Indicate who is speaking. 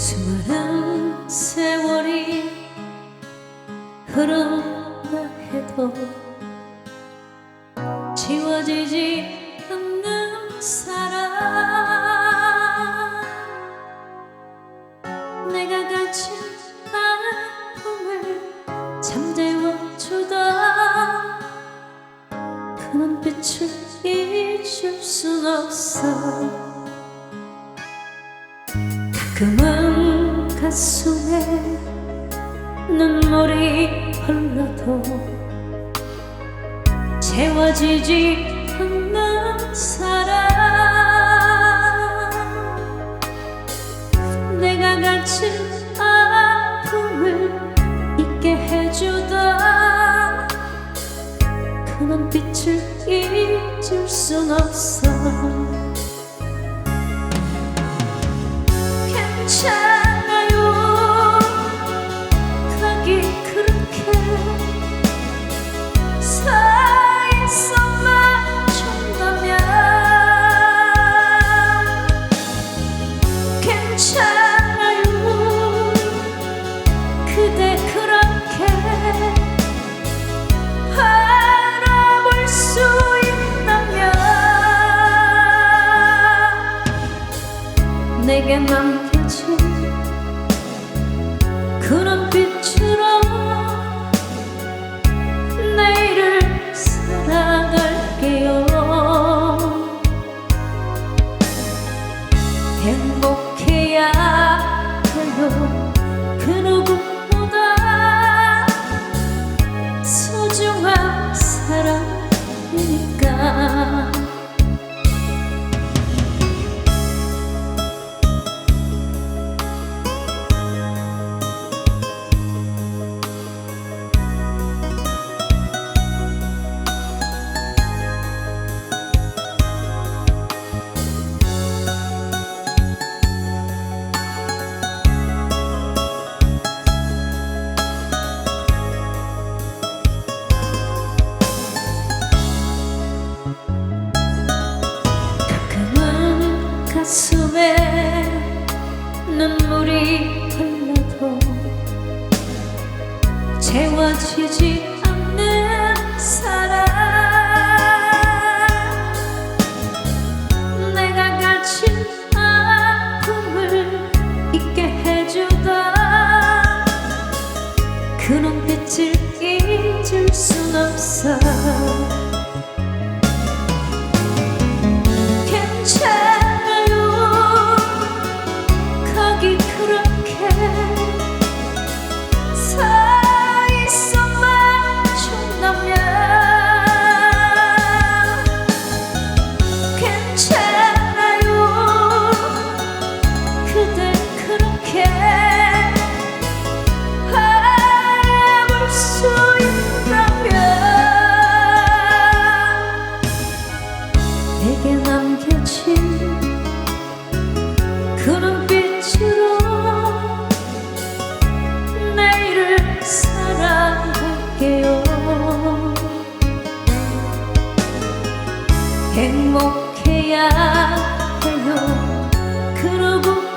Speaker 1: 수많은 세월이 흐른다 해도 지워지지 않는 사랑. 내가 가진 아픔을 잠재워주던 그 눈빛을 잊을 순 없어. 가끔은 가슴에 눈물이 흘러도 채워지지 않는 사랑. 내가 가진 아픔을 잊게 해주다 그 눈빛을 잊을 순 없어 내게 가슴에 눈물이 흘러도 채워지지 않는 사랑. 내가 가진 아픔을 잊게 해주다 그 눈빛을 잊을 순 없어 행복해야 해요. 그 누구